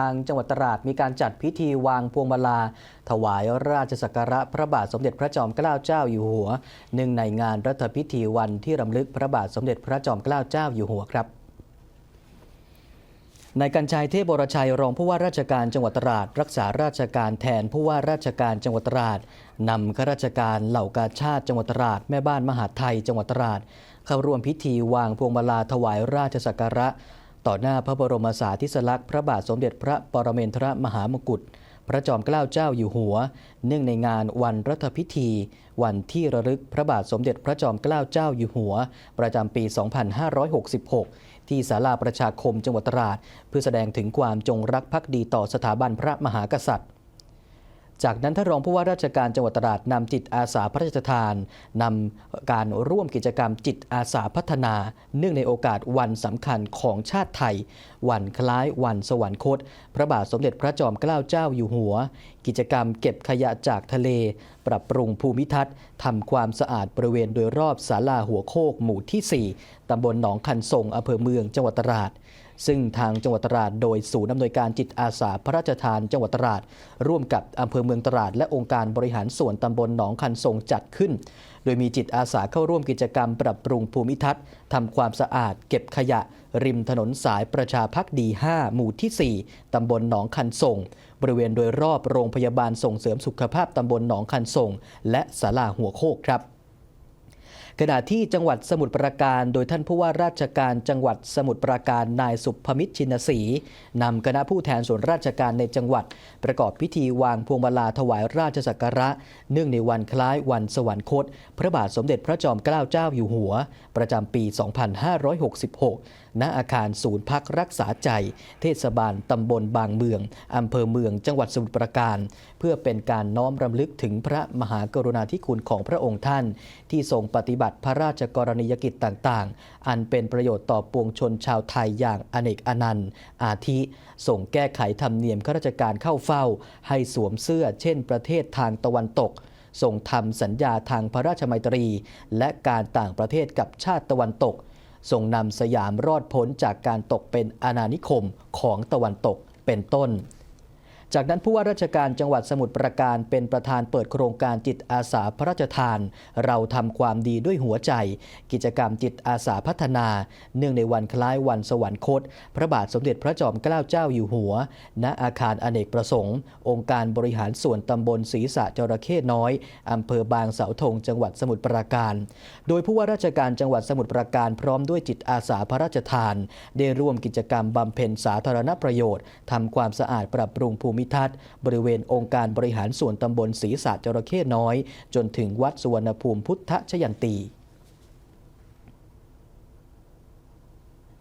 ทางจังหวัดตราดมีการจัดพิธีวางพวงมาลา ถวายราชสักการะพระบาทสมเด็จพระจอมเกล้าเจ้าอยู่หัวหนึ่งในงานรัฐพิธีวันที่รำลึกพระบาทสมเด็จพระจอมเกล้าเจ้าอยู่หัวครับนายกัญชัยเทพบรชัยรองผู้ว่าราชการจังหวัดตราด รักษาราชการแทนผู้ว่าราชการจังหวัดตราดนำข้าราชการเหล่ากาชาติจังหวัดตราดแม่บ้านมหาไทยจังหวัดตราดเข้าร่วมพิธีวางพวงมาลาถวายราชสักการะ ต่อหน้าพระบรมสารีริสลักษณ์พระบาทสมเด็จพระปรเมนทรมหามกุฏ พระจอมเกล้าเจ้าอยู่หัว เนื่องในงานวันรัฐพิธี วันที่ระลึกพระบาทสมเด็จพระจอมเกล้าเจ้าอยู่หัว ประจำปี 2566 ที่ศาลาประชาคมจังหวัดตราด เพื่อแสดงถึงความจงรักภักดีต่อสถาบันพระมหากษัตริย์ จากนั้นท่านรองผู้ว่าราชการจังหวัดตราดนำจิตอาสาพระราชทานนำการร่วมกิจกรรมจิตอาสาพัฒนา เนื่องในโอกาสวันสำคัญของชาติไทย วันคล้ายวันสวรรคต พระบาทสมเด็จพระจอมเกล้าเจ้าอยู่หัว กิจกรรมเก็บขยะจากทะเล ปรับปรุงภูมิทัศน์ทำความสะอาดบริเวณโดยรอบศาลาหัวโคกหมู่ที่ 4ตำบลหนองคันทรงอำเภอเมืองจังหวัดตราด ซึ่งทางจังหวัดตราดโดยศูนย์อำนวยการจิตอาสาพระราชทานจังหวัดตราด ร่วมกับอำเภอเมืองตราด และองค์การบริหารส่วนตำบลหนองคันทรงจัดขึ้น โดยมีจิตอาสาเข้าร่วมกิจกรรมปรับปรุงภูมิทัศน์ทำความสะอาด เก็บขยะ ริมถนนสายประชาพักดี 5 หมู่ที่ 4 ตำบลหนองคันทรงบริเวณโดยรอบโรงพยาบาลส่งเสริมสุขภาพตำบลหนองคันทรงและศาลาหัวโคกครับ ขณะที่จังหวัดสมุทรปราการ โดยท่านผู้ว่าราชการจังหวัดสมุทรปราการนายสุภมิตรชินศรีนำคณะผู้แทนส่วนราชการในจังหวัด ประกอบพิธีวางพวงมาลาถวายราชสักการะ เนื่องในวันคล้ายวันสวรรคต พระบาทสมเด็จพระจอมเกล้าเจ้าอยู่หัว ประจำปี 2566 ณอาคารศูนย์พักรักษาใจ เทศบาลตำบลบางเมืองอำเภอเมืองจังหวัดสมุทรปราการ เพื่อเป็นการน้อมรำลึกถึงพระมหากรุณาธิคุณของพระองค์ท่าน ที่ทรงปฏิบัติพระราชกรณียกิจต่างๆ อันเป็นประโยชน์ต่อปวงชนชาวไทยอย่างอเนกอนันต์ อาทิ ส่งแก้ไขธรรมเนียมข้าราชการเข้าเฝ้า ให้สวมเสื้อเช่นประเทศทางตะวันตกส่งทำสัญญาทางพระราชมัยตรี และการต่างประเทศกับชาติตะวันตก ส่งนำสยามรอดพ้นจากการตกเป็นอาณานิคมของตะวันตกเป็นต้น จากนั้นผู้ว่าราชการจังหวัดสมุทรปราการเป็นประธานเปิดโครงการจิตอาสาพระราชทาน เราทำความดีด้วยหัวใจ กิจกรรมจิตอาสาพัฒนา เนื่องในวันคล้ายวันสวรรคต พระบาทสมเด็จพระจอมเกล้าเจ้าอยู่หัว ณอาคารอเนกประสงค์ องค์การบริหารส่วนตำบลศรีสะจระเข้น้อยอำเภอบางเสาธงจังหวัดสมุทรปราการ โดยผู้ว่าราชการจังหวัดสมุทรปราการพร้อมด้วยจิตอาสาพระราชทาน ได้ร่วมกิจกรรมบำเพ็ญสาธารณประโยชน์ทำความสะอาดปรับปรุงภูมิิทัศน์ บริเวณองค์การบริหารส่วนตำบลศรีสะจระเข้น้อย จนถึงวัดสุวรรณภูมิพุทธชยันตี